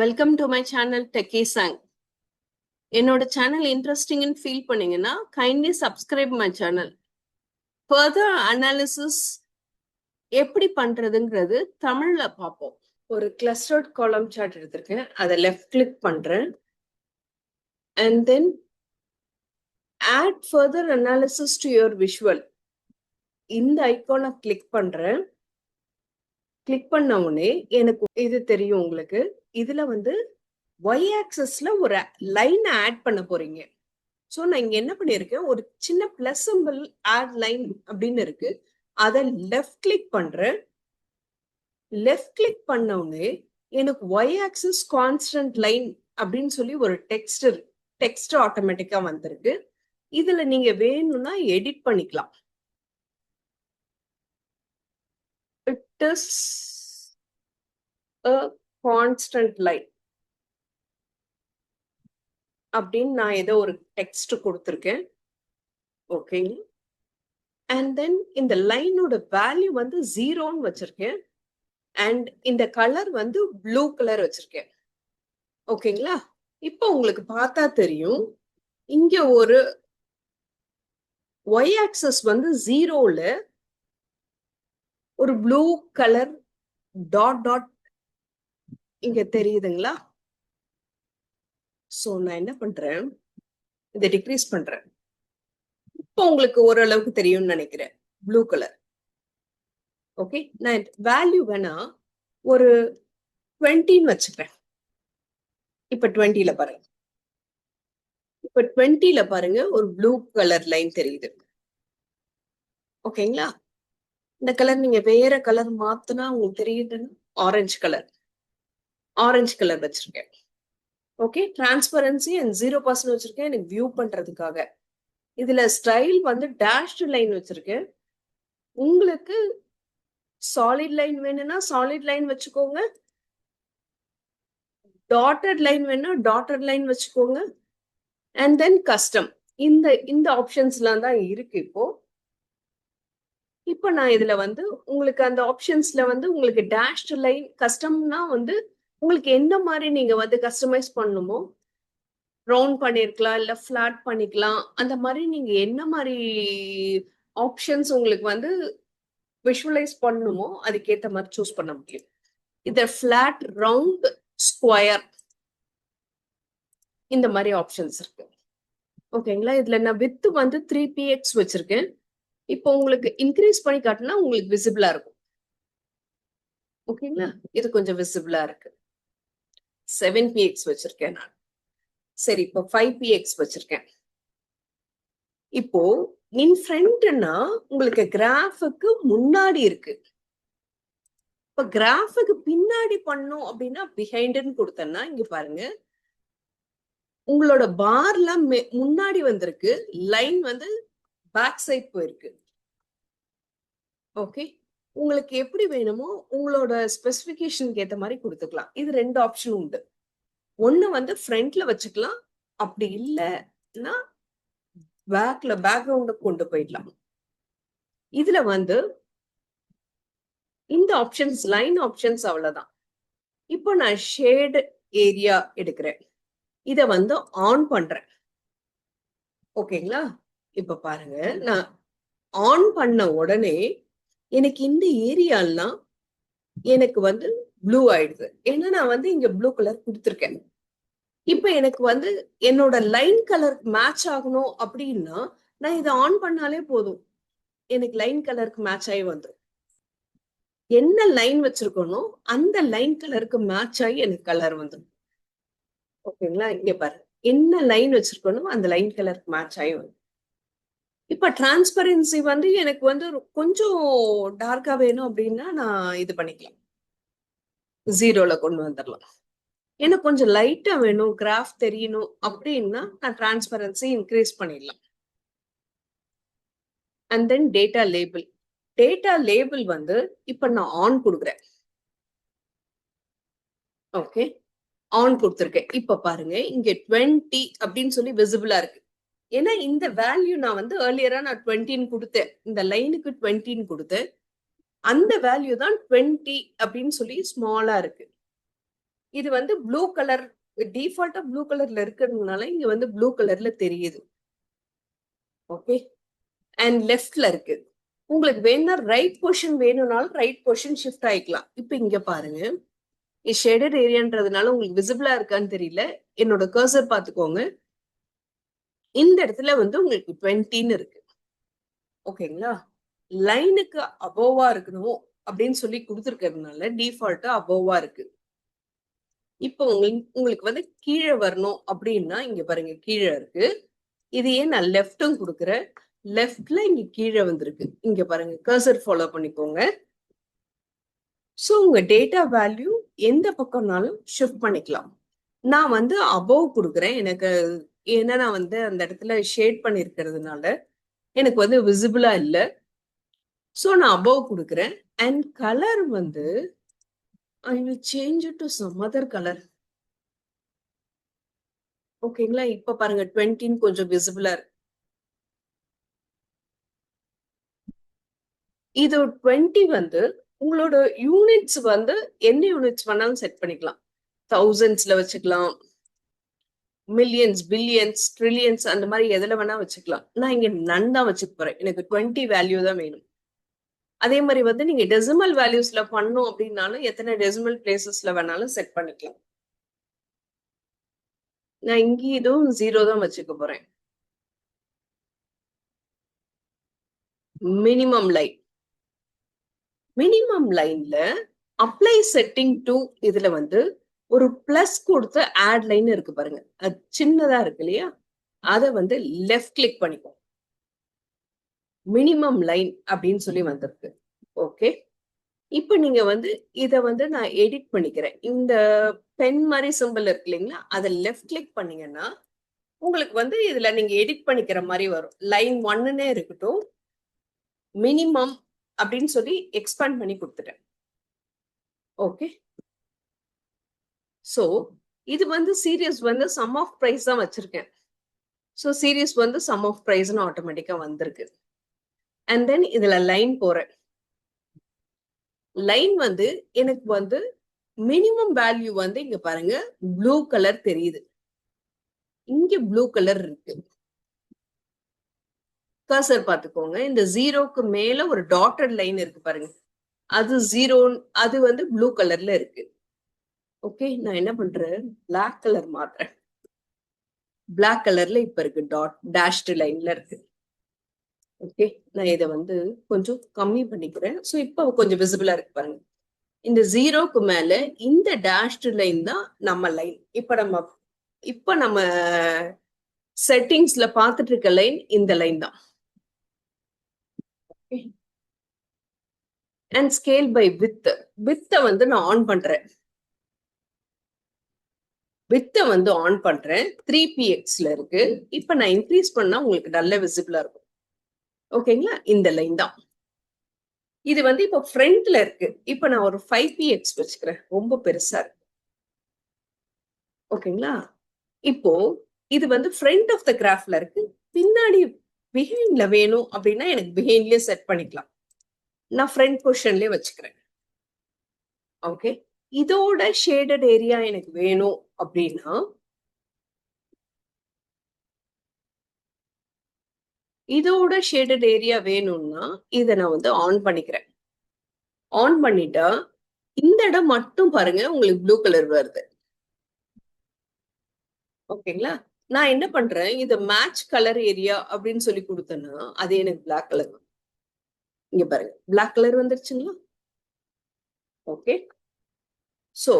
Welcome to my channel techie song என்னோட channel இன்ட்ரெஸ்டிங்னு feel பண்ணீங்கன்னா kindly subscribe my channel further analysis எப்படி பண்றதுங்கிறது தமிழ்ல பார்ப்போம். ஒரு கிளஸ்டர்ட் காலம் சார்ட் எடுத்திருக்கேன். அதை லெஃப்ட் கிளிக் பண்றேன். And then add further analysis to your visual இந்த ஐக்கானை கிளிக் பண்றேன். கிளிக் பண்ண உடனே எனக்கு இது தெரியும் உங்களுக்கு. இதுல வந்து ஒய் ஆக்சஸ்ல ஒரு லைன் ஆட் பண்ண போறீங்க. ஸோ நான் இங்க என்ன பண்ணியிருக்கேன் ஒரு சின்ன பிளஸ் சிம்பிள் ஆட் லைன் அப்படின்னு இருக்கு. அதை லெஃப்ட் கிளிக் பண்றேன். லெஃப்ட் கிளிக் பண்ண உடனே எனக்கு ஒய் ஆக்சஸ் கான்ஸ்டன்ட் லைன் அப்படின்னு சொல்லி ஒரு டெக்ஸ்ட் டெக்ஸ்ட் ஆட்டோமேட்டிக்கா வந்திருக்கு. இதுல நீங்க வேணும்னா எடிட் பண்ணிக்கலாம். It is a constant line. அப்படின்னு நான் ஏதோ ஒரு டெக்ஸ்ட் கொடுத்துருக்கேன். ஓகேங்க அண்ட் தென் இந்த லைனோட வேல்யூ வந்து ஜீரோன்னு வச்சிருக்கேன். அண்ட் இந்த கலர் வந்து ப்ளூ கலர் வச்சிருக்கேன். ஓகேங்களா இப்போ உங்களுக்கு பார்த்தா தெரியும். இங்க ஒரு ஒய் ஆக்சஸ் வந்து ஜீரோல ஒரு ப்ளூ கலர் டாட் டாட் இங்க தெரியுதுங்களா? சோ நான் என்ன பண்றேன்? இதை டிக்ரீஸ் பண்றேன். இப்போ உங்களுக்கு ஓரளவுக்கு தெரியும்னு நினைக்கிறேன். ப்ளூ கலர் ஓகே நான் வேல்யூ வேணா ஒரு டுவெண்ட்டின்னு வச்சுக்கிறேன் இப்ப டுவெண்ட்டில பாருங்க. இப்ப டுவெண்ட்டில பாருங்க ஒரு ப்ளூ கலர் லைன் தெரியுது. ஓகேங்களா இந்த கலர் நீங்க வேற கலர் மாத்தினா உங்களுக்கு தெரியுதுன்னு ஆரஞ்சு கலர் ஆரஞ்சு கலர் வச்சிருக்கேன். Okay transparency and zero percent வச்சிருக்கேன். எனக்கு வியூ பண்றதுக்காக. இதுல ஸ்டைல் வந்து டேஷ்டு லைன் வச்சிருக்கேன். உங்களுக்கு சாலிட் லைன் வேணும்னா சாலிட் லைன் வச்சுக்கோங்க. டாட்டட் லைன் வேணும்னா டாட்டட் லைன் வச்சுக்கோங்க. அண்ட் தென் கஸ்டம் இந்த இந்த ஆப்ஷன்ஸ்லாம் தான் இருக்கு இப்போ. இப்போ நான் இதுல வந்து உங்களுக்கு அந்த ஆப்ஷன்ஸ்ல வந்து உங்களுக்கு டேஷ்ட் லைன் கஸ்டம்னா வந்து உங்களுக்கு எந்த மாதிரி நீங்க வந்து கஸ்டமைஸ் பண்ணணுமோ ரவுண்ட் பண்ணிருக்கலாம் இல்ல ஃபிளாட் பண்ணிக்கலாம் அந்த மாதிரி நீங்க என்ன மாதிரி ஆப்ஷன்ஸ் உங்களுக்கு வந்து விஷுவலைஸ் பண்ணணுமோ அதுக்கேற்ற மாதிரி சூஸ் பண்ண முடியும். இத ஃபிளாட் ரவுண்ட் ஸ்கொயர் இந்த மாதிரி ஆப்ஷன்ஸ் இருக்கு. ஓகேங்களா இதுல நான் வித்து வந்து த்ரீ பிஎக்ஸ் வச்சிருக்கேன். இப்போ உங்களுக்கு இன்க்ரீஸ் பண்ணி காட்டினா உங்களுக்கு விசிபிளா இருக்கும். ஓகேங்களா? இது கொஞ்சம் விசிபிளா இருக்கு. செவன் பிஎக்ஸ் வச்சிருக்கேன் நான். சரி இப்போ ஃபைவ் பிஎக்ஸ் வச்சிருக்கேன். இப்போ இன் ஃப்ரண்ட்னா உங்களுக்கு கிராஃபுக்கு முன்னாடி இருக்கு. இப்ப கிராஃபுக்கு பின்னாடி பண்ணும் அப்படின்னா பிஹைண்டுன்னு கொடுத்தேன்னா இங்க பாருங்க. உங்களோட பார்ல முன்னாடி வந்திருக்கு. லைன் வந்து பேக் சைட் போயிருக்கு. ஓகே உங்களுக்கு எப்படி வேணுமோ உங்களோட ஸ்பெசிபிகேஷனுக்கு ஏற்ற மாதிரி கொடுத்துக்கலாம். இது ரெண்டு ஆப்ஷன் உண்டு. ஒன்னு வந்து ஃப்ரண்ட்ல வச்சுக்கலாம். அப்படி இல்லைன்னா பேக்ல பேக்ரவுண்ட கொண்டு போயிடலாம். இதுல வந்து இந்த ஆப்ஷன்ஸ் லைன் ஆப்ஷன்ஸ் அவ்வளவுதான். இப்போ நான் ஷேடு ஏரியா எடுக்கிறேன். இதை வந்து ஆன் பண்றேன். ஓகேங்களா இப்ப பாருங்க நான் ஆன் பண்ண உடனே எனக்கு இந்த ஏரியாலாம் எனக்கு வந்து ப்ளூ ஆயிடுது. ஏன்னா நான் வந்து இங்க ப்ளூ கலர் கொடுத்துருக்கேன். இப்ப எனக்கு வந்து என்னோட லைன் கலர் மேட்ச் ஆகணும் அப்படின்னா நான் இதை ஆன் பண்ணாலே போதும். எனக்கு லைன் கலருக்கு மேட்ச் ஆகி வந்துடும் என்ன லைன் வச்சிருக்கணும் அந்த லைன் கலருக்கு மேட்ச் ஆகி எனக்கு கலர் வந்துடும் ஓகேங்களா இங்க பாரு என்ன லைன் வச்சிருக்கணும் அந்த லைன் கலருக்கு மேட்ச் ஆகி வரும் இப்ப டிரான்ஸ்பரன்சி வந்து எனக்கு வந்து கொஞ்சம் டார்க்கா வேணும் அப்படின்னா நான் இது பண்ணிக்கலாம். ஜீரோல கொண்டு வந்துடலாம். எனக்கு கொஞ்சம் லைட்டா வேணும் கிராஃப் தெரியணும் அப்படின்னா நான் டிரான்ஸ்பரன்சி இன்க்ரீஸ் பண்ணிடலாம். And then data label data label வந்து இப்ப நான் ஆன் கொடுக்குறேன். ஓகே ஆன் கொடுத்துருக்கேன். இப்ப பாருங்க இங்க டுவெண்ட்டி அப்படின்னு சொல்லி விசிபிளா இருக்கு. ஏன்னா இந்த வேல்யூ நான் வந்து ஏர்லியரா நான் டுவெண்ட்டின்னு கொடுத்தேன். இந்த லைனுக்கு டுவெண்ட்டின்னு கொடுத்தேன். அந்த வேல்யூ தான் டுவெண்ட்டி அப்படின்னு சொல்லி ஸ்மாலா இருக்கு. இது வந்து ப்ளூ கலர் டிஃபால்ட்டா ப்ளூ கலர்ல இருக்கிறதுனால இங்க வந்து ப்ளூ கலர்ல தெரியுது. ஓகே அண்ட் லெஃப்ட்ல இருக்கு. உங்களுக்கு வேணும்னா ரைட் பொசிஷன் வேணும்னாலும் ரைட் பொசிஷன் ஷிஃப்ட் ஆயிக்கலாம். இப்போ இங்க பாருங்க. ஷேடட் ஏரியான்றதுனால உங்களுக்கு விசிபிளா இருக்கான்னு தெரியல. என்னோட கர்சர் பார்த்துக்கோங்க. இந்த இடத்துல வந்து உங்களுக்கு டுவெண்ட்டின்னு இருக்கு. ஓகேங்களா லைனுக்கு அபோவா இருக்கணும் அப்படின்னு சொல்லி கொடுத்துருக்கிறதுனால டிஃபால்ட்டா அபோவா இருக்கு. இப்போ உங்களுக்கு உங்களுக்கு வந்து கீழே வரணும் அப்படின்னா இங்க பாருங்க கீழே இருக்கு. இதையே நான் லெஃப்ட்டும் கொடுக்குறேன். லெஃப்ட்ல இங்க கீழே வந்திருக்கு. இங்க பாருங்க கர்சர் ஃபாலோ பண்ணிக்கோங்க. ஸோ உங்க டேட்டா வேல்யூ எந்த பக்கம்னாலும் ஷிஃப்ட் பண்ணிக்கலாம். நான் வந்து அபோவ் கொடுக்குறேன். எனக்கு ஏன்னா நான் வந்து அந்த இடத்துல ஷேட் பண்ணியிருக்கிறதுனால எனக்கு வந்து விசிபிளா இல்லை. ஸோ நான் அபோவ் கொடுக்குறேன். அண்ட் கலர் வந்து I will change to some other colour ஓகேங்களா இப்ப பாருங்க டுவெண்ட்டின்னு கொஞ்சம் விசிபிளா இருக்கு. இது டுவெண்ட்டி வந்து உங்களோட யூனிட்ஸ் வந்து என்ன யூனிட்ஸ் வேணாலும் செட் பண்ணிக்கலாம். தௌசண்ட்ஸ்ல வச்சுக்கலாம். மில்லியன்ஸ் பில்லியன்ஸ் ட்ரில்லியன்ஸ் அந்த மாதிரி எதுல வேணா வச்சுக்கலாம். நான் இங்க நன் தான் வச்சுக்க போறேன். எனக்கு டுவெண்ட்டி வேல்யூ தான் வேணும். அதே மாதிரி வந்து நீங்க டெசிமல் வேல்யூஸ்ல பண்ணும் அப்படின்னாலும் எத்தனை டெசிமல் பிளேசஸ்ல வேணாலும் செட் பண்ணிக்கலாம். நான் இங்க இதுவும் ஜீரோ தான் வச்சுக்க போறேன். மினிமம் லைன் மினிமம் லைன்ல அப்ளை செட்டிங் டு இதுல வந்து ஒரு பிளஸ் கொடுத்து ஆட் லைன் இருக்கு பாருங்க. அது சின்னதா இருக்கு இல்லையா? அதை வந்து லெஃப்ட் கிளிக் பண்ணிக்கோ மினிமம் லைன் அப்படின்னு சொல்லி வந்திருக்கு. ஓகே இப்போ நீங்க வந்து இதை வந்து நான் எடிட் பண்ணிக்கிறேன். இந்த பென் மாதிரி சிம்பிள் இருக்கு இல்லைங்களா? அதை லெஃப்ட் கிளிக் பண்ணீங்கன்னா உங்களுக்கு வந்து இதுல நீங்க எடிட் பண்ணிக்கிற மாதிரி வரும். லைன் ஒன்னுன்னே இருக்கட்டும். மினிமம் அப்படின்னு சொல்லி எக்ஸ்பேண்ட் பண்ணி கொடுத்துட்டேன். ஓகே ஸோ இது வந்து சீரியஸ் வந்து சம் ஆஃப் ப்ரைஸ் தான் வச்சிருக்கேன். ஸோ சீரியஸ் வந்து சம் ஆஃப் ப்ரைஸ்னு ஆட்டோமேட்டிக்காக வந்திருக்கு. அண்ட் தென் இதில் லைன் போகிறேன் லைன் வந்து எனக்கு வந்து மினிமம் வேல்யூ வந்து இங்க பாருங்க ப்ளூ கலர் தெரியுது. இங்க ப்ளூ கலர் இருக்கு. கர்சர் பார்த்துக்கோங்க. இந்த ஜீரோக்கு மேல ஒரு டாட்டட் லைன் இருக்கு பாருங்க. அது ஜீரோ அது வந்து ப்ளூ கலர்ல இருக்கு. ஓகே நான் என்ன பண்றேன்? Black colour மாத்துறேன். பிளாக் கலர்ல இப்ப இருக்கு டாட் டேஷ்டு லைன்ல இருக்கு. ஓகே நான் இதை வந்து கொஞ்சம் கம்மி பண்ணிக்கிறேன். ஸோ இப்போ கொஞ்சம் விசிபிளா இருக்கு பாருங்க. இந்த ஜீரோக்கு மேல இந்த டேஷ்டு லைன் தான் நம்ம லைன் இப்ப நம்ம இப்ப நம்ம செட்டிங்ஸ்ல பார்த்துட்டு இருக்க லைன் இந்த லைன் தான். அண்ட் ஸ்கேல் பை வித் வித்தை வந்து நான் ஆன் பண்றேன். வித்தை வந்து ஆன் பண்றேன். த்ரீ பிஎக்ஸ்ல இருக்கு. இப்ப நான் இன்க்ரீஸ் பண்ணா உங்களுக்கு நல்ல விசிபிளா இருக்கும். ஓகேங்களா இந்த லைன் தான். இது வந்து இப்போ ஃப்ரண்ட்ல இருக்கு. இப்ப நான் ஒரு ஃபைவ் பிஎக்ஸ் வச்சுக்கிறேன். ரொம்ப பெருசா இருக்கு. ஓகேங்களா இப்போ இது வந்து ஃப்ரண்ட் ஆஃப் த கிராஃப்ல இருக்கு. பின்னாடி பிஹைண்ட்ல வேணும் அப்படின்னா எனக்கு பிஹைண்ட்லயே செட் பண்ணிக்கலாம். நான் ஃப்ரண்ட் பொசிஷன்லயே வச்சுக்கிறேன். ஓகே இதோட ஷேடட் ஏரியா எனக்கு வேணும் அப்படின்னா இதோட ஷேடட் ஏரியா வேணும்னா இதை நான் வந்து ஆன் பண்ணிக்கிறேன். ஆன் பண்ணிட்டா இந்த இடம் மட்டும் பாருங்க உங்களுக்கு ப்ளூ கலர் வருது. ஓகேங்களா? நான் என்ன பண்றேன் இது மேட்ச் கலர் ஏரியா அப்படின்னு சொல்லி கொடுத்தேன்னா அது எனக்கு பிளாக் கலர் இங்க பாருங்க பிளாக் கலர் வந்துருச்சுங்களா? ஓகே. சோ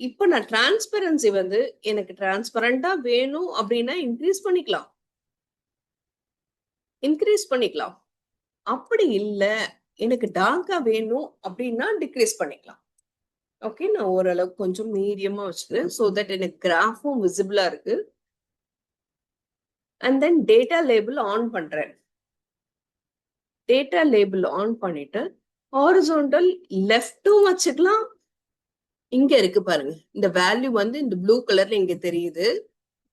இப்போ நான் டிரான்ஸ்பரன்சி வந்து எனக்கு டிரான்ஸ்பரண்டா வேணும் அப்படின்னா இன்க்ரீஸ் பண்ணிக்கலாம். இன்க்ரீஸ் பண்ணிக்கலாம். அப்படி இல்ல எனக்கு டார்க்கா வேணும் அப்படின்னா டிக்ரீஸ் பண்ணிக்கலாம். ஓகே நான் ஓரளவுக்கு கொஞ்சம் மீடியமா வச்சுக்கிறேன் ஸோ தட் எனக்கு கிராஃபும் விசிபிளா இருக்கு. And then data label on பண்றேன். டேட்டா லேபிள் ஆன் பண்ணிட்டு ஹாரிசோண்டல் லெஃப்டும் வச்சுக்கலாம் இங்க இருக்கு பாருங்க. இந்த வேல்யூ வந்து இந்த ப்ளூ கலர்ல இங்க தெரியுது.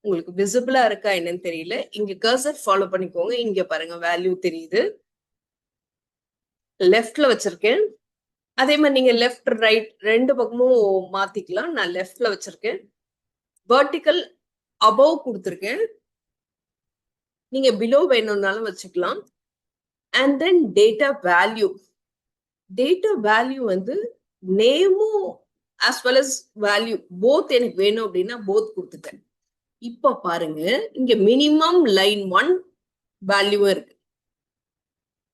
உங்களுக்கு விசிபிளா இருக்கா என்னன்னு தெரியல. இங்க கர்சர் ஃபாலோ பண்ணிக்கோங்க. இங்க பாருங்க வேல்யூ தெரியுது. லெஃப்ட்ல வச்சிருக்கேன். அதே மாதிரி நீங்க லெஃப்ட் ரைட் ரெண்டு பக்கமும் மாத்திக்கலாம். நான் லெஃப்ட்ல வச்சிருக்கேன். வெர்டிக்கல் அபவ் கொடுத்துருக்கேன். நீங்க பிலோ வேணும்னாலும் வச்சுக்கலாம். And then data value data value வந்து நேமும் as well as value both எனக்கு வேணும் அப்படின்னா போத் கொடுத்துட்டேன். இப்ப பாருங்க இங்க மினிமம் லைன் ஒன் வேல்யூவா இருக்கு.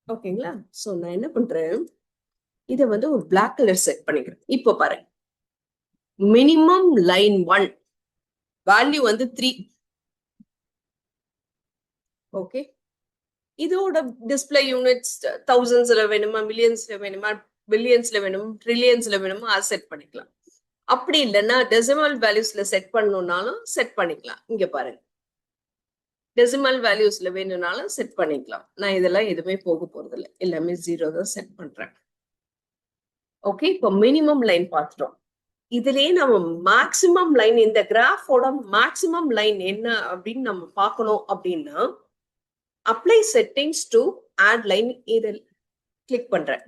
ஓகேங்களா சோ நான் என்ன பண்றேன்? இத வந்து ஒரு பிளாக் கலர் செட் பண்ணிக்கிறேன். இப்போ பாருங்க. மினிமம் லைன் ஒன் வேல்யூ வந்து த்ரீ ஓகே இதோட டிஸ்பிளே யூனிட்ஸ் தௌசண்ட்ஸ்ல வேணுமா மில்லியன்ஸ்ல வேணுமா பில்லியன்ஸ்ல வேணும் ட்ரில்லியன்ஸ்ல வேணுமோ அதை செட் பண்ணிக்கலாம். அப்படி இல்லைன்னா டெசிமல் வேல்யூஸ்ல செட் பண்ணணும்னாலும் செட் பண்ணிக்கலாம். இங்க பாருங்க. டெசிமல் வேல்யூஸ்ல வேணும்னாலும் செட் பண்ணிக்கலாம். நான் இதெல்லாம் எதுவுமே போக போறது இல்லை. எல்லாமே ஜீரோ தான் செட் பண்றேன். ஓகே இப்போ மினிமம் லைன் பார்த்துட்டோம். இதுலயே நம்ம மேக்சிமம் லைன் இந்த கிராஃபோட மேக்சிமம் லைன் என்ன அப்படின்னு நம்ம பார்க்கணும் அப்படின்னா apply settings to add line இதில் கிளிக் பண்றேன்.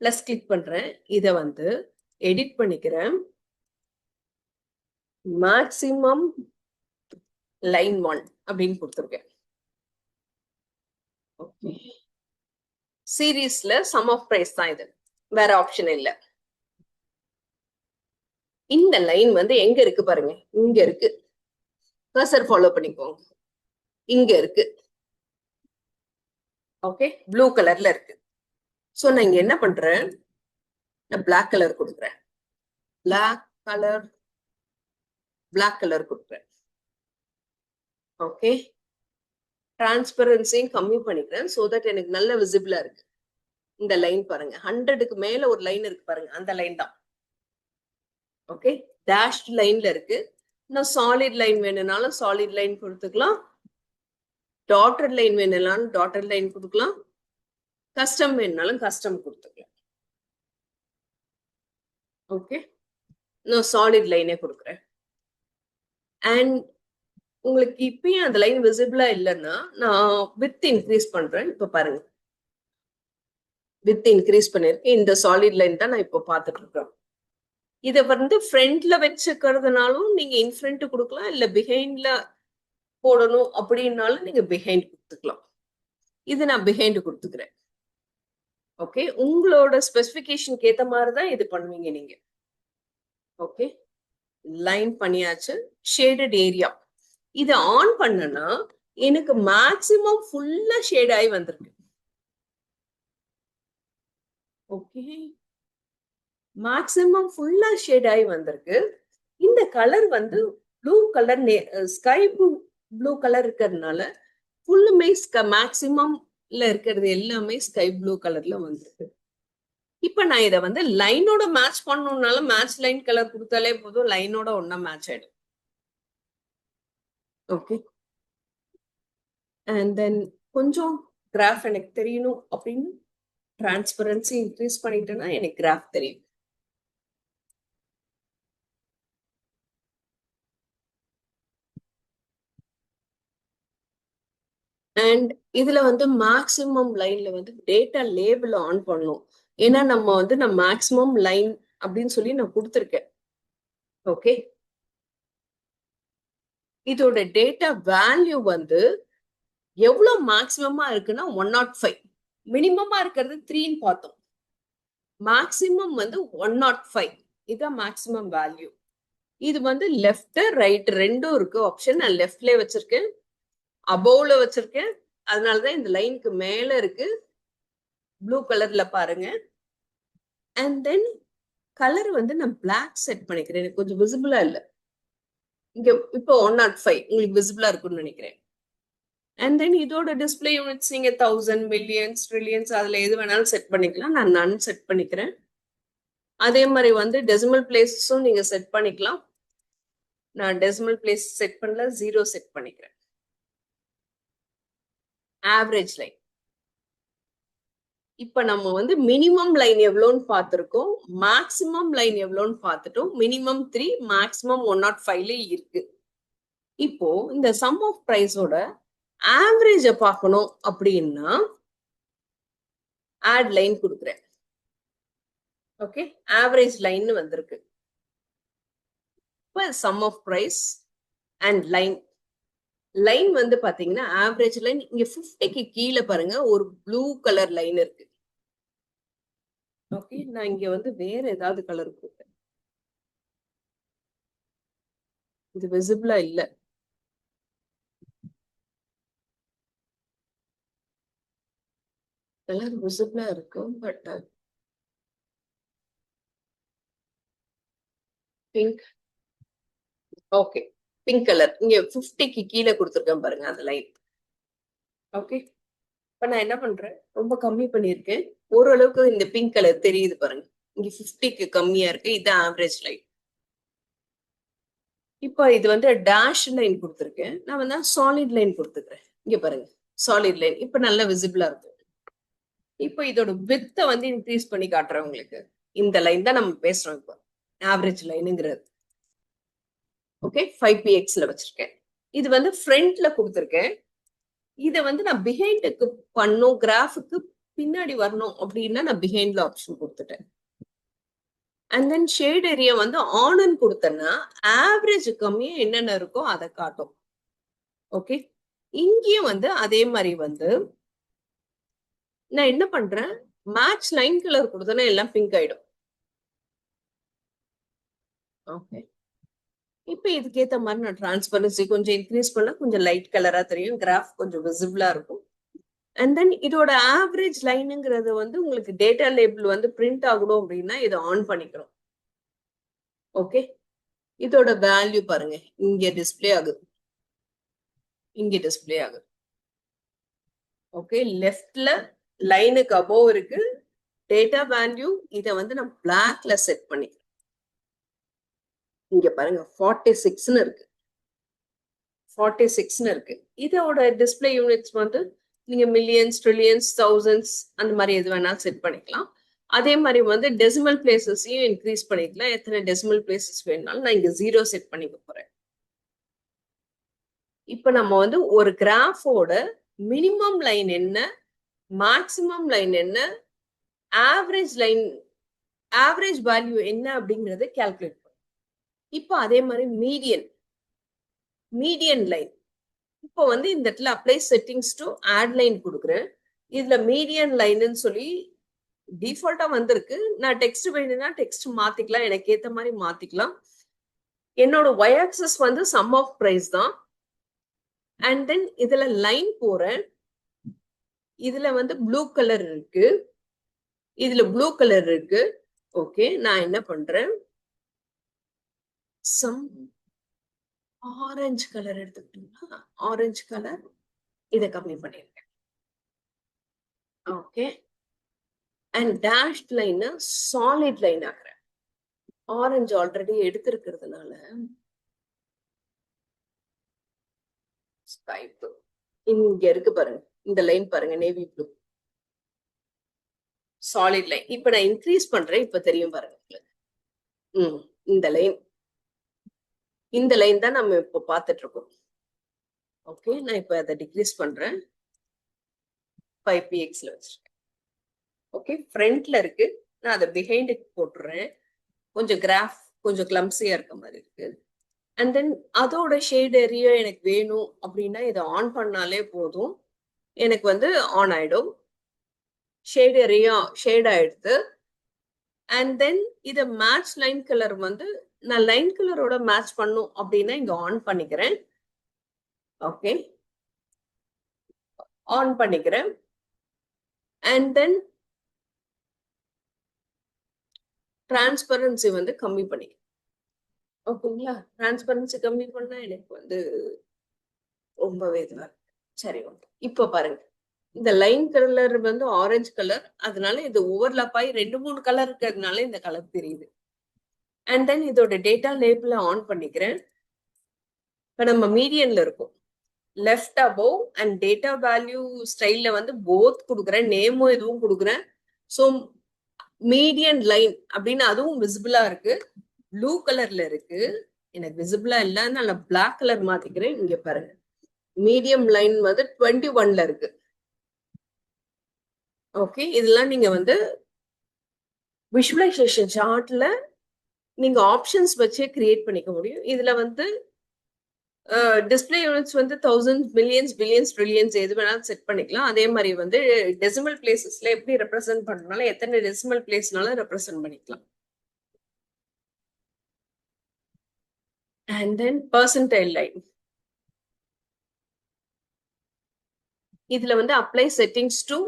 பிளஸ் கிளிக் பண்றேன். இதை வந்து எடிட் பண்ணிக்கிறேன். மேக்சிமம் லைன் ஒன் அப்படின்னு கொடுத்துருக்கேன். ஓகே சீரீஸ்ல சம் ஆஃப் பிரைஸ் தான் இது. வேற ஆப்ஷன் இல்ல. இந்த லைன் வந்து எங்க இருக்கு பாருங்க. இங்க இருக்கு. கர்சர் ஃபாலோ பண்ணிக்கோங்க. இங்க இருக்கு. ஓகே ப்ளூ கலர்ல இருக்கு. சோ நான் இங்க என்ன பண்றேன்? நான் பிளாக் கலர் கொடுக்குறேன். பிளாக் கலர் பிளாக் கலர் கொடுக்குறேன். ஓகே டிரான்ஸ்பரன்சியும் கம்மி பண்ணிக்கிறேன் ஸோ தட் எனக்கு நல்ல விசிபிளா இருக்கு. இந்த லைன் பாருங்க. ஹண்ட்ரடுக்கு மேல ஒரு லைன் இருக்கு பாருங்க. அந்த லைன் தான். ஓகே டேஷ்ட் லைன்ல இருக்கு. இன்னும் சாலிட் லைன் வேணும்னாலும் சாலிட் லைன் கொடுத்துக்கலாம். டாட்டர் லைன் வேணும்னாலும் டாட்டர் லைன் கொடுக்கலாம். கஸ்டம் வேணாலும் கஸ்டம் கொடுத்துக்கலாம். ஓகே நான் சாலிட் லைனே கொடுக்குறேன். அண்ட் உங்களுக்கு இப்பயும் அந்த லைன் விசிபிளா இல்லைன்னா நான் வித் இன்க்ரீஸ் பண்றேன். இப்ப பாருங்க. வித் இன்க்ரீஸ் பண்ணிருக்கேன் இந்த சாலிட் லைன் தான் நான் இப்போ பார்த்துட்டு இருக்கேன் இதை வந்து ஃப்ரண்ட்ல வச்சுக்கிறதுனாலும் நீங்க இன்ஃப்ரண்ட் கொடுக்கலாம். இல்ல பிஹைண்ட்ல போடணும் அப்படின்னாலும் நீங்க பிஹைண்ட் கொடுத்துக்கலாம். இது நான் பிஹைண்ட் கொடுத்துக்கிறேன். ஓகே உங்களோட ஸ்பெசிஃபிகேஷனுக்கு ஏத்த மாதிரி தான் இது பண்ணுவீங்க நீங்க. ஓகே லைன் பண்ணியாச்சு ஷேடட் ஏரியா இதை ஆன் பண்ணனா எனக்கு மேக்சிமம் ஃபுல்லா ஷேட் ஆகி வந்திருக்கு. ஓகே மேக்சிமம் ஃபுல்லா ஷேட் ஆகி வந்திருக்கு. இந்த கலர் வந்து blue colour sky blue blue colour இருக்கிறதுனால ஃபுல்லுமே மேக்சிமம் இருக்கிறது எல்லாமே ஸ்கை ப்ளூ கலர்ல வந்திருக்கு இப்ப நான் இதை வந்து லைனோட மேட்ச் பண்ணணும்னால மேட்ச் லைன் கலர் கொடுத்தாலே போதும் லைனோட ஒன்னா மேட்ச் ஆயிடும். ஓகே அண்ட் தென் கொஞ்சம் கிராஃப் எனக்கு தெரியணும் அப்படின்னு டிரான்ஸ்பரன்சி இன்க்ரீஸ் பண்ணிட்டேன்னா எனக்கு கிராஃப் தெரியும். அண்ட் இதுல வந்து மேக்சிமம் லைன்ல வந்து டேட்டா லேபிள் ஆன் பண்ணும் ஏன்னா நம்ம வந்து நான் மேக்சிமம் லைன் அப்படின்னு சொல்லி நான் கொடுத்துருக்கேன். ஓகே இதோட டேட்டா வேல்யூ வந்து எவ்வளவு மேக்சிமமா இருக்குன்னா ஒன் நாட் ஃபைவ் மினிமமா இருக்கிறது த்ரீன்னு பார்த்தோம். மேக்சிமம் வந்து ஒன் நாட் ஃபைவ் இதுதான் மேக்சிமம் வேல்யூ இது வந்து லெஃப்ட் ரைட் ரெண்டும் இருக்கு. ஆப்ஷன் நான் லெஃப்ட்லேயே வச்சிருக்கேன். அபோவ்ல வச்சிருக்கேன். அதனாலதான் இந்த லைனுக்கு மேல இருக்கு. ப்ளூ கலர்ல பாருங்க. அண்ட் தென் கலர் வந்து நான் பிளாக் செட் பண்ணிக்கிறேன். எனக்கு கொஞ்சம் விசிபிளா இல்லை. இங்க இப்போ ஒன் நாட் ஃபைவ் உங்களுக்கு விசிபிளா இருக்கும்னு நினைக்கிறேன். அண்ட் தென் இதோட டிஸ்பிளே யூனிட்ஸ் நீங்க தௌசண்ட் மில்லியன்ஸ் ட்ரில்லியன்ஸ் அதுல எது வேணாலும் செட் பண்ணிக்கலாம். நான் நன் செட் பண்ணிக்கிறேன். அதே மாதிரி வந்து டெசிமல் பிளேஸஸும் நீங்க செட் பண்ணிக்கலாம். நான் டெசிமல் பிளேஸ் செட் பண்ணல ஜீரோ செட் பண்ணிக்கிறேன். ஆவரேஜ் லைன் இப்ப நம்ம வந்து மினிமம் லைன் எவ்வளோன்னு பார்த்துருக்கோம். மேக்சிமம் லைன் எவ்வளோன்னு பார்த்துட்டோம். Minimum three maximum one nought ஃபைவ்ல இருக்கு. இப்போ இந்த சம் ஆஃப் ப்ரைஸோட ஆவரேஜ பார்க்கணும் அப்படின்னா ஆட் லைன் கொடுக்குறேன். ஓகே ஆவரேஜ் லைன் வந்திருக்கு. இப்போ sum of price and line line வந்து பாத்தீங்கன்னா ஆவரேஜ் லைன் இங்க ஃபிஃப்டிக்கு கீழே பாருங்க ஒரு ப்ளூ கலர் லைன் இருக்கு. ஓகே நான் இங்க வந்து வேற ஏதாவது கலர் போட்டேன் இது விசிபிளா இல்ல. கலர் விசிபிளா இருக்கும் but pink okay pink colour இங்க ஃபிஃப்டிக்கு கீழே கொடுத்துருக்கேன் பாருங்க அந்த லைன் ஓகே இப்ப நான் என்ன பண்றேன்? ரொம்ப கம்மி பண்ணியிருக்கேன். ஓரளவுக்கு இந்த பிங்க் கலர் தெரியுது பாருங்க. இங்க ஃபிஃப்டிக்கு கம்மியா இருக்கு. இது ஆவரேஜ் லைன் இப்போ இது வந்து டேஷ் லைன் கொடுத்துருக்கேன். நான் வந்து சாலிட் லைன் கொடுத்துக்கிறேன். இங்க பாருங்க. சாலிட் லைன் இப்போ நல்லா விசிபிளா இருக்கும் இப்போ இதோட வித்தை வந்து இன்க்ரீஸ் பண்ணி காட்டுறேன் உங்களுக்கு. இந்த லைன் தான் நம்ம பேசுறோம் இப்போ. ஆவரேஜ் லைனுங்கிறது ஓகே ஃபைவ் பிஎக்ஸ்ல வச்சிருக்கேன். இது வந்து ஃப்ரண்ட்ல கொடுத்துருக்கேன். இதை வந்து நான் பிஹைண்டுக்கு பண்ணும் கிராஃபுக்கு பின்னாடி வரணும் அப்படின்னா நான் பிஹைண்ட்ல ஆப்ஷன் கொடுத்துட்டேன். அண்ட் தென் ஷேட் ஏரியா வந்து ஆனுன்னு கொடுத்தேன்னா ஆவரேஜ் கம்மியா என்னென்ன இருக்கோ அதை காட்டும். ஓகே இங்கேயும் வந்து அதே மாதிரி வந்து நான் என்ன பண்றேன்? மேட்ச் லைன் கலர் கொடுத்தேன்னா எல்லாம் பிங்க் ஆயிடும். ஓகே இப்போ இதுக்கேற்ற மாதிரி நான் டிரான்ஸ்பரன்சி கொஞ்சம் இன்க்ரீஸ் பண்ணா கொஞ்சம் லைட் கலரா தெரியும் கிராஃப் கொஞ்சம் விசிபிளா இருக்கும். அண்ட் தென் இதோட ஆவரேஜ் லைனுங்கிறது வந்து உங்களுக்கு டேட்டா லேபிள் வந்து பிரிண்ட் ஆகணும் அப்படின்னா இதை ஆன் பண்ணிக்கிறோம். ஓகே இதோட வேல்யூ பாருங்க. இங்க டிஸ்பிளே ஆகுது. இங்க டிஸ்பிளே ஆகுது. ஓகே லெஃப்ட்ல லைனுக்கு அபோவ் இருக்கு. டேட்டா வேல்யூ இதை வந்து நான் பிளாக்ல செட் பண்ணிக்கிறேன். இங்க பாருங்க ஃபார்ட்டி சிக்ஸ்னு இருக்கு. ஃபார்ட்டி சிக்ஸ்னு இருக்கு. இதோட டிஸ்பிளே யூனிட்ஸ் வந்து நீங்க மில்லியன்ஸ் ட்ரில்லியன்ஸ் தௌசண்ட்ஸ் அந்த மாதிரி எது வேணாலும் செட் பண்ணிக்கலாம். அதே மாதிரி வந்து டெசிமல் பிளேசஸையும் இன்க்ரீஸ் பண்ணிக்கலாம். எத்தனை டெசிமல் பிளேசஸ் வேணும்னாலும் நான் இங்க ஜீரோ செட் பண்ணிக்க போறேன். இப்ப நம்ம வந்து ஒரு கிராஃபோட மினிமம் லைன் என்ன மேக்சிமம் லைன் என்ன ஆவரேஜ் லைன் ஆவரேஜ் வேல்யூ என்ன அப்படிங்கறத கால்குலேட் இப்போ அதே மாதிரி மீடியன் மீடியன் லைன் இப்போ வந்து இந்த இடத்துல apply settings to add line கொடுக்குறேன். இதுல மீடியன் லைன்னு சொல்லி டிஃபால்ட்டா வந்திருக்கு. நான் டெக்ஸ்ட் வேணும்னா டெக்ஸ்ட் மாத்திக்கலாம். எனக்கு ஏத்த மாதிரி மாத்திக்கலாம். என்னோட ஒய் ஆக்சஸ் வந்து சம் ஆஃப் பிரைஸ் தான். அண்ட் தென் இதுல லைன் போறேன். இதுல வந்து ப்ளூ கலர் இருக்கு. இதுல ப்ளூ கலர் இருக்கு. ஓகே நான் என்ன பண்றேன்? சம் ஆரஞ்சு கலர் எடுத்துக்கிட்டீங்களா ஆரஞ்சு கலர் இதை கம்மி பண்ணிருக்கேன் okay and dash line solid line ஆக்குறேன். Orange already எடுத்திருக்கிறதுனால ஸ்கை ப்ளூ இங்க இருக்கு பாருங்க. இந்த லைன் பாருங்க நேவி ப்ளூ சாலிட் லைன் இப்ப நான் இன்க்ரீஸ் பண்றேன் இப்ப தெரியும் பாருங்க உங்களுக்கு. ம் இந்த லைன் இந்த லைன் தான் நம்ம இப்போ பார்த்துட்டு இருக்கோம் ஓகே நான் இப்போ அதை டிக்ரீஸ் பண்றேன். ஃபைவ் பிஎக்ஸ்ல வச்சிருக்கேன். ஓகே ஃப்ரண்ட்ல இருக்கு. நான் அதை பிஹைண்டுக்கு போட்டுறேன். கொஞ்சம் கிராஃப் கொஞ்சம் கிளம்ஸியா இருக்க மாதிரி இருக்கு. அண்ட் தென் அதோட ஷேட் ஏரியா எனக்கு வேணும் அப்படின்னா இதை ஆன் பண்ணாலே போதும். எனக்கு வந்து ஆன் ஆயிடும். ஷேட் ஏரியா ஷேட் ஆயிடுது. அண்ட் தென் இதை மேட்ச் லைன் கலர் வந்து நான் லைன் கலரோட மேட்ச் பண்ணும் அப்படின்னா இங்க ஆன் பண்ணிக்கிறேன். ஓகே ஆன் பண்ணிக்கிறேன். அண்ட் தென் டிரான்ஸ்பரன்சி வந்து கம்மி பண்ணிக்கிறேன். ஓகேங்களா? டிரான்ஸ்பரன்சி கம்மி பண்ணா எனக்கு வந்து ரொம்பவே இதுவா சரி ஓகே இப்போ பாருங்க. இந்த லைன் கலர் வந்து ஆரஞ்சு கலர் அதனால இது ஓவர்லாப் ஆகி ரெண்டு மூணு கலர் இருக்கிறதுனால இந்த கலர் தெரியுது. அண்ட் தென் இதோட டேட்டா லேபிள ஆன் பண்ணிக்கிறேன். இப்போ நம்ம மீடியன்ல இருக்கோம். Left above and data value ஸ்டைல்ல வந்து போத் கொடுக்குறேன். நேமும் இதுவும் கொடுக்குறேன். ஸோ மீடியன் லைன் அப்படின்னு அதுவும் விசிபிளா இருக்கு. ப்ளூ கலர்ல இருக்கு. எனக்கு விசிபிளா இல்ல. நான் பிளாக் கலர் மாத்திக்கிறேன். இங்க பாருங்க. மீடியம் லைன் வந்து டுவெண்ட்டி ஒன்ல இருக்கு. ஓகே இதெல்லாம் நீங்க வந்து விஷுவலைசேஷன் சார்ட்ல நீங்க ஆப்ஷன்ஸ் வச்சே கிரியேட் பண்ணிக்க முடியும். இதுல வந்து டிஸ்பிளே யூனிட்ஸ் வந்து தௌசண்ட் மில்லியன்ஸ் பில்லியன்ஸ் ட்ரில்லியன்ஸ் எது வேணாலும் செட் பண்ணிக்கலாம். அதே மாதிரி வந்து டெசிமல் பிளேசஸ்ல எப்படி ரெப்ரசென்ட் பண்ணனால எத்தனை டெசிமல் பிளேஸ்னாலும் ரெப்ரசென்ட் பண்ணிக்கலாம். அண்ட் தென் பர்சன்டைல் லைன் இதுல வந்து apply settings to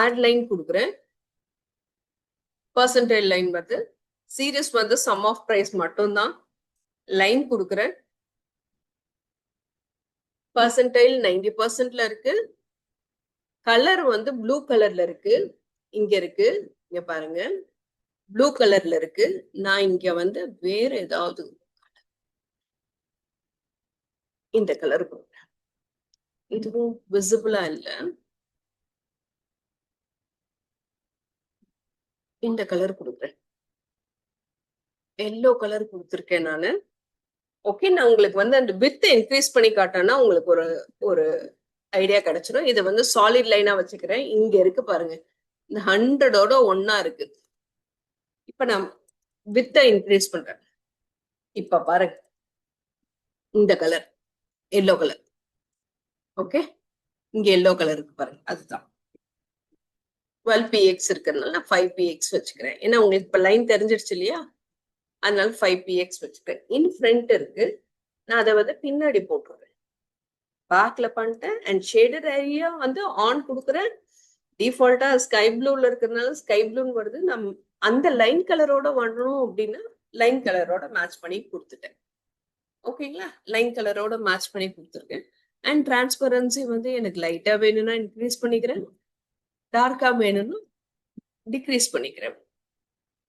add line கொடுக்குறேன். பர்சன்டைல் லைன் வந்து. சீரியஸ் வந்து சம் ஆஃப் ப்ரைஸ் மட்டும்தான். லைன் கொடுக்குறேன். பர்சன்டைல் நைன்டி பர்சன்ட்ல இருக்கு. கலர் வந்து ப்ளூ கலர்ல இருக்கு. இங்க இருக்கு. இங்க பாருங்க. ப்ளூ கலர்ல இருக்கு. நான் இங்க வந்து வேற ஏதாவது இந்த கலர் கொடுக்குறேன். இதுவும் விசிபிளா இல்ல. இந்த கலர் கொடுக்குறேன். எல்லோ கலர் கொடுத்துருக்கேன் நான். ஓகே நான் உங்களுக்கு வந்து அந்த வித் இன்க்ரீஸ் பண்ணி காட்டேன்னா உங்களுக்கு ஒரு ஒரு ஐடியா கிடைச்சிடும் இதை வந்து சாலிட் லைனா வச்சுக்கிறேன். இங்க இருக்கு பாருங்க. இந்த ஹண்ட்ரடோட ஒன்னா இருக்கு. இப்ப நான் வித்த இன்க்ரீஸ் பண்றேன். இப்ப பாருங்க. இந்த கலர் எல்லோ கலர் ஓகே இங்க எல்லோ கலர் இருக்கு பாருங்க. அதுதான். டுவெல் பிஎக்ஸ் இருக்கிறதுனால நான் ஃபைவ் பிஎக்ஸ் வச்சுக்கிறேன். ஏன்னா உங்களுக்கு இப்ப லைன் தெரிஞ்சிருச்சு இல்லையா? அதனால ஃபைவ் பிஎக்ஸ் வச்சுக்கிறேன் இன் ஃப்ரண்ட் இருக்கு. நான் அதை வந்து பின்னாடி போட்டுருவேன் பேக்ல பண்ணிட்டேன். அண்ட் ஷேடட் ஏரியா வந்து ஆன் கொடுக்குறேன். டிஃபால்ட்டா ஸ்கை ப்ளூல இருக்கிறதுனால ஸ்கை ப்ளூன்னு வருது. நம் அந்த லைன் கலரோட வரணும் அப்படின்னா லைன் கலரோட மேட்ச் பண்ணி கொடுத்துட்டேன். ஓகேங்களா லைன் கலரோட மேட்ச் பண்ணி கொடுத்துருக்கேன். அண்ட் டிரான்ஸ்பரன்சி வந்து எனக்கு லைட்டா வேணும்னா இன்க்ரீஸ் பண்ணிக்கிறேன். டார்க்கா வேணும்னா டிக்ரீஸ் பண்ணிக்கிறேன்.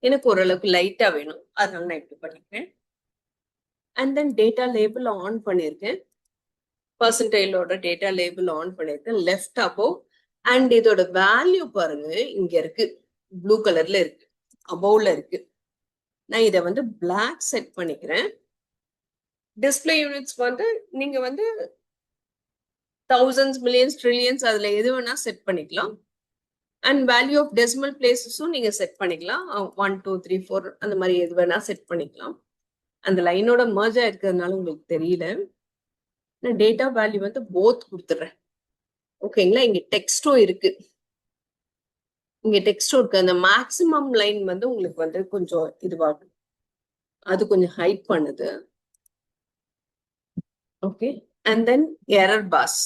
எனக்கு ஓரளவுக்கு லைட்டா வேணும். அதனால நான் இப்படி பண்ணிக்கிறேன் and then data label on பண்ணியிருக்கேன் பர்சன்டைலோட டேட்டா லேபிள் ஆன் பண்ணியிருக்கேன் லெஃப்ட் அப்போ அண்ட் இதோட வேல்யூ பாருங்க இங்க இருக்கு. ப்ளூ கலர்ல இருக்கு. அபவுல இருக்கு. நான் இதை வந்து பிளாக் செட் பண்ணிக்கிறேன். டிஸ்பிளே யூனிட்ஸ் வந்து நீங்க வந்து தௌசண்ட்ஸ் மில்லியன்ஸ் ட்ரில்லியன்ஸ் அதுல எது வேணா செட் பண்ணிக்கலாம். அண்ட் வேல்யூ ஆஃப் டெசிமல் பிளேசஸும் நீங்க செட் பண்ணிக்கலாம். ஒன் டூ த்ரீ ஃபோர் அந்த மாதிரி எது வேணா செட் பண்ணிக்கலாம். அந்த லைனோட மர்ஜ் இருக்கிறதுனால உங்களுக்கு தெரியல. நான் டேட்டா வேல்யூ வந்து போத் கொடுத்துட்றேன். ஓகேங்களா இங்க டெக்ஸ்டும் இருக்கு. இங்க டெக்ஸ்டும் இருக்கு. அந்த மேக்சிமம் லைன் வந்து உங்களுக்கு வந்து கொஞ்சம் இதுவாகும். அது கொஞ்சம் ஹைட் பண்ணுது. Okay and then error bars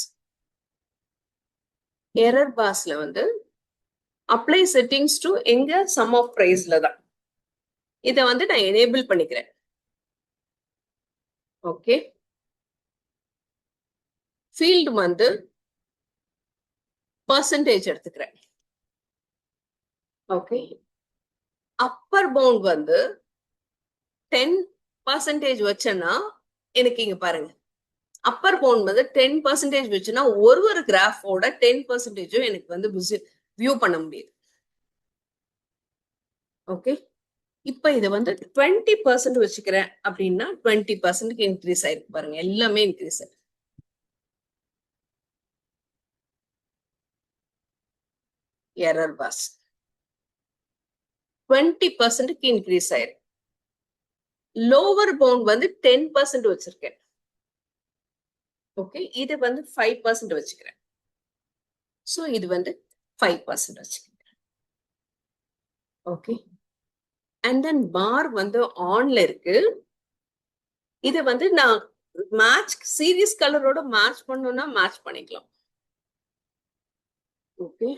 error பாஸ்ல வந்து அப்ளை செட்டிங்ஸ் டு எங்க சம் ஆஃப் பிரைஸ்ல தான். இதை வந்து நான் எனேபிள் பண்ணிக்கிறேன். ஓகே ஃபீல்டு வந்து பர்சன்டேஜ் எடுத்துக்கிறேன். ஓகே அப்பர் பவுண்ட் வந்து டென் பர்சன்டேஜ் வச்சேன்னா எனக்கு இங்க பாருங்க. அப்பர் பவுண்ட் வந்து டென் பர்சன்டேஜ் வச்சுன்னா ஒரு ஒரு கிராஃபோட டென் பர்சன்டேஜும் எனக்கு வந்து வியூ பண்ண முடியுது. ஓகே இப்ப இது வந்து டுவெண்ட்டி பர்சன்ட் வச்சுக்கிறேன் அப்படின்னா டுவெண்ட்டி பர்சன்ட்க்கு இன்க்ரீஸ் ஆயிருக்கு பாருங்க. எல்லாமே இன்க்ரீஸ் ஆயிருக்கு. எரர் பாஸ் டுவெண்ட்டி பர்சன்ட்க்கு இன்க்ரீஸ் ஆயிருக்கு. லோவர் பவுண்ட் வந்து டென் பர்சன்ட் வச்சிருக்கேன். ஓகே இது வந்து ஃபைவ் பர்சன்ட் வச்சுக்கிறேன். ஸோ இது வந்து ஃபைவ் பர்சன்ட் வச்சுக்கிறேன் ஓகே அண்ட் தென் பார் வந்து ஆன்ல இருக்கு. இதை வந்து நான் மேட்ச் சீரியஸ் கலரோட மேட்ச் பண்ணணும்னா மேட்ச் பண்ணிக்கலாம். ஓகே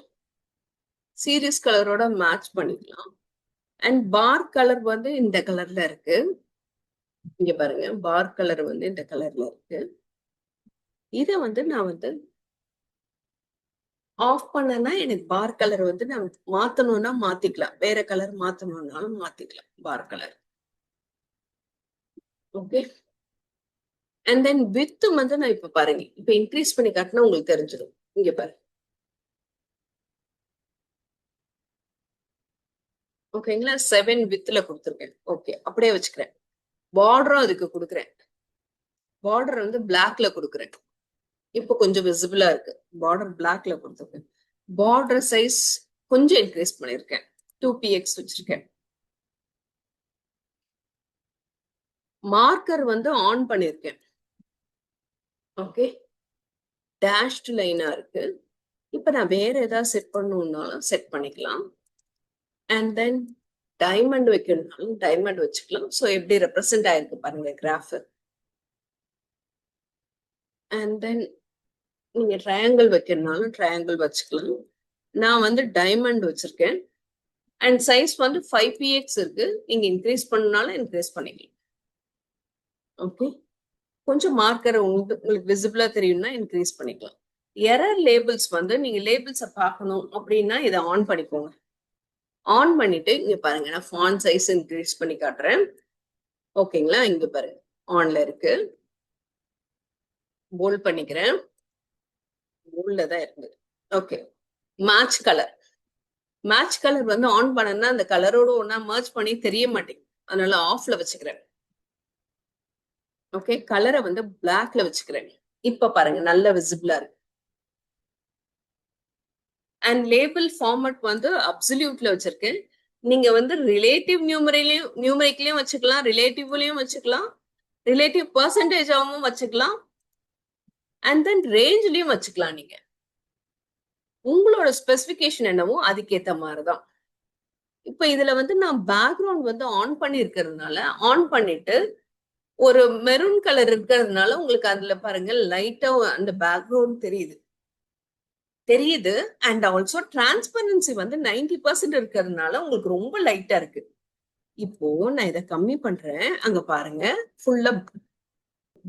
சீரியஸ் கலரோட மேட்ச் பண்ணிக்கலாம். அண்ட் பார் கலர் வந்து இந்த கலர்ல இருக்கு. இங்க பாருங்க பார் கலர் வந்து இந்த கலர்ல இருக்கு. இத வந்து நான் வந்து ஆஃப் பண்ணனா எனக்கு பார் கலர் வந்து நான் மாத்தணும்னா மாத்திக்கலாம். வேற கலர் மாத்தணும்னாலும் மாத்திக்கலாம். Bar colour okay and then with வந்து நான் இப்ப பாருங்க. இப்ப இன்க்ரீஸ் பண்ணி காட்டினா உங்களுக்கு தெரிஞ்சிடும் இங்க பாரு ஓகேங்களா செவன் வித்ல கொடுத்துருக்கேன். ஓகே அப்படியே வச்சுக்கிறேன். பார்டரும் அதுக்கு கொடுக்குறேன். பார்டர் வந்து பிளாக்ல கொடுக்குறேன். இப்போ கொஞ்சம் விசிபிளா இருக்கு. பார்டர் பிளாக்ல கொடுத்துருக்கேன் பார்டர் சைஸ் கொஞ்சம் இன்க்ரீஸ் பண்ணிருக்கேன். டூ பிஎக்ஸ் வச்சிருக்கேன். மார்க்கர் வந்து ஆன் பண்ணிருக்கேன். ஓகே டேஷ்டு லைனா இருக்கு. இப்ப நான் வேற ஏதாவது செட் பண்ணணும்னாலும் செட் பண்ணிக்கலாம். அண்ட் தென் டைமண்ட் வைக்கணும்னாலும் டைமண்ட் வச்சுக்கலாம். ஸோ எப்படி ரெப்ரசென்ட் ஆயிருக்கு பாருங்க கிராஃபு அண்ட் தென் நீங்க ட்ரையாங்கிள் வைக்கணும்னாலும் ட்ரையாங்கிள் வச்சுக்கலாம். நான் வந்து டைமண்ட் வச்சிருக்கேன். அண்ட் சைஸ் வந்து ஃபைவ் பிஎக்ஸ் இருக்கு. நீங்க இன்க்ரீஸ் பண்ணனாலும் இன்க்ரீஸ் பண்ணிக்கலாம். ஓகே கொஞ்சம் மார்க்கர் உங்களுக்கு விசிபிளா தெரியும்னா இன்க்ரீஸ் பண்ணிக்கலாம். எரர் லேபிள்ஸ் வந்து நீங்க லேபிள்ஸை பார்க்கணும் அப்படின்னா இதை ஆன் பண்ணிக்கோங்க. ஆன் பண்ணிட்டு இங்க பாருங்க நான் ஃபான் சைஸ் இன்க்ரீஸ் பண்ணி காட்டுறேன். ஓகேங்களா இங்க பாருங்க. ஆன்ல இருக்கு. போல்ட் பண்ணிக்கிறேன். போல்ட்ல இருந்தது. Okay match colour match colour வந்து ஆன் பண்ணனா அந்த கலரோட ஒன்னா மர்ச் பண்ணி தெரிய மாட்டேங்குது. அதனால ஆஃப்ல வச்சுக்கிறேன். ஓகே கலரை வந்து பிளாக்ல வச்சுக்கிறேன். இப்ப பாருங்க நல்ல விசிபிளா இருக்கு. அண்ட் லேபிள் ஃபார்மட் வந்து அப்சல்யூட்ல வச்சிருக்கேன். நீங்க வந்து ரிலேட்டிவ் நியூமரிலையும் நியூமரிக்லயும் வச்சுக்கலாம் ரிலேட்டிவ்லயும் வச்சுக்கலாம் ரிலேட்டிவ் பர்சன்டேஜாவும் வச்சுக்கலாம் அண்ட் தென் ரேஞ்ச்லயும் வச்சுக்கலாம் நீங்க. உங்களோட ஸ்பெசிபிகேஷன் என்னவோ அதுக்கேத்த மாதிரிதான். இப்ப இதுல வந்து நான் பேக்ரவுண்ட் வந்து ஆன் பண்ணி இருக்கிறதுனால ஆன் பண்ணிட்டு ஒரு மெரூன் கலர் இருக்கிறதுனால உங்களுக்கு அதுல பாருங்க லைட்டா அந்த பேக்ரவுண்ட் தெரியுது. தெரியுது. அண்ட் ஆல்சோ டிரான்ஸ்பரன்சி வந்து நைன்டி பர்சன்ட் இருக்கிறதுனால உங்களுக்கு ரொம்ப லைட்டா இருக்கு. இப்போ நான் இதை கம்மி பண்றேன். அங்க பாருங்க ஃபுல்லா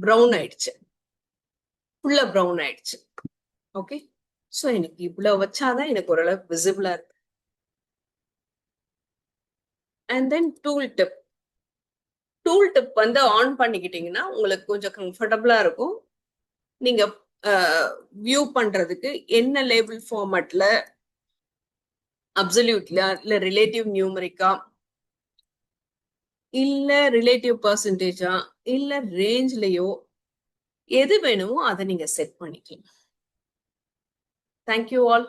ப்ரௌன் ஆயிடுச்சு. ஃபுல்லா ப்ரௌன் ஆயிடுச்சு. ஓகே ஸோ எனக்கு இவ்வளவு வச்சாதான் எனக்கு ஓரளவு விசிபிளா இருக்கு. And then tool tip tool tip வந்து ஆன் பண்ணிக்கிட்டீங்கன்னா உங்களுக்கு கொஞ்சம் கம்ஃபர்டபுளா இருக்கும். நீங்க வியூ பண்றதுக்கு என்ன லேபிள் ஃபார்மேட்ல அப்சல்யூட்ல இல்ல ரிலேட்டிவ் நியூமரிக்கா இல்ல ரிலேட்டிவ் பர்சன்டேஜா இல்ல ரேஞ்ச்லயோ எது வேணுமோ அதை நீங்க செட் பண்ணிக்கலாம் தேங்க்யூ ஆல்